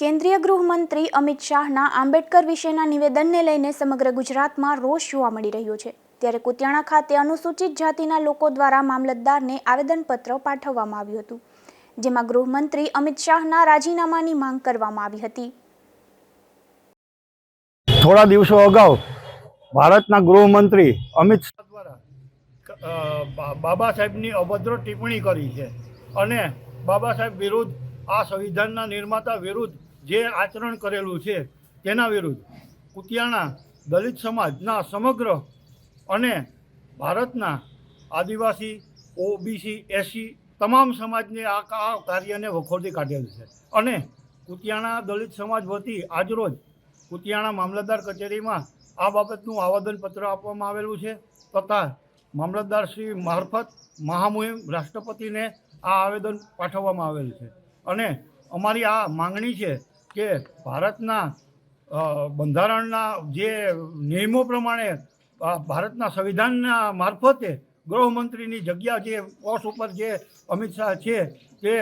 કેન્દ્રીય ગૃહમંત્રી અમિત શાહના આંબેડકર વિશેના નિવેદનને લઈને સમગ્ર ગુજરાતમાં રોષ જોવા મળી રહ્યો છે. ત્યારે કુતિયાણા ખાતે અનુસૂચિત જાતિના લોકો દ્વારા મામલતદારને આવેદનપત્ર પાઠવવામાં આવ્યું હતું. જેમાં ગૃહમંત્રી અમિત શાહના રાજીનામાની માંગ કરવામાં આવી હતી. થોડા દિવસો અગાઉ ભારતના ગૃહમંત્રી અમિત શાહ દ્વારા બાબા સાહેબની અભદ્ર ટિપ્પણી કરી છે. અને બાબા સાહેબ વિરુદ્ધ આ સંવિધાનના નિર્માતા વિરુદ્ધ જે આચરણ કરેલું છે, તેના વિરુદ્ધ કુતિયાણા દલિત સમાજના સમગ્ર અને ભારતના આદિવાસી, ઓબીસી એસી તમામ સમાજને આ કાર્યને વખોડી કાઢેલ છે. અને કુતિયાણા દલિત સમાજ વતી આજરોજ કુતિયાણા મામલતદાર કચેરીમાં આ બાબતનું આવેદનપત્ર આપવામાં આવેલું છે તથા મામલતદાર શ્રી મારફત મહામુહિમ રાષ્ટ્રપતિને આ આવેદન પાઠવવામાં આવેલ છે. અને અમારી આ માંગણી છે કે ભારતના બંધારણના જે નિયમો પ્રમાણે ભારતના સંવિધાનના મારફતે ગૃહમંત્રીની જગ્યા જે પોસ્ટ ઉપર જે અમિત શાહ છે, તે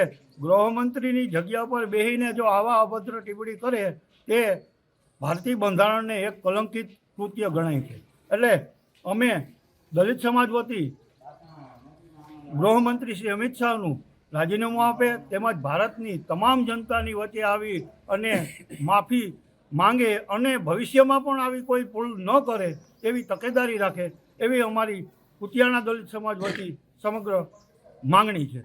ગૃહમંત્રીની જગ્યા પર બેસીને જો આવા અભદ્ર ટિપ્પણી કરે, તે ભારતીય બંધારણને એક કલંકિત કૃત્ય ગણાય છે. એટલે અમે દલિત સમાજ વતી ગૃહમંત્રી શ્રી અમિત શાહનું રાજીનામું આપે તેમજ ભારતની તમામ જનતાની વચ્ચે આવી અને માફી માંગે અને ભવિષ્યમાં પણ આવી કોઈ ભૂલ ન કરે એવી તકેદારી રાખે એવી અમારી કુતિયાણા દલિત સમાજ વતી સમગ્ર માંગણી છે.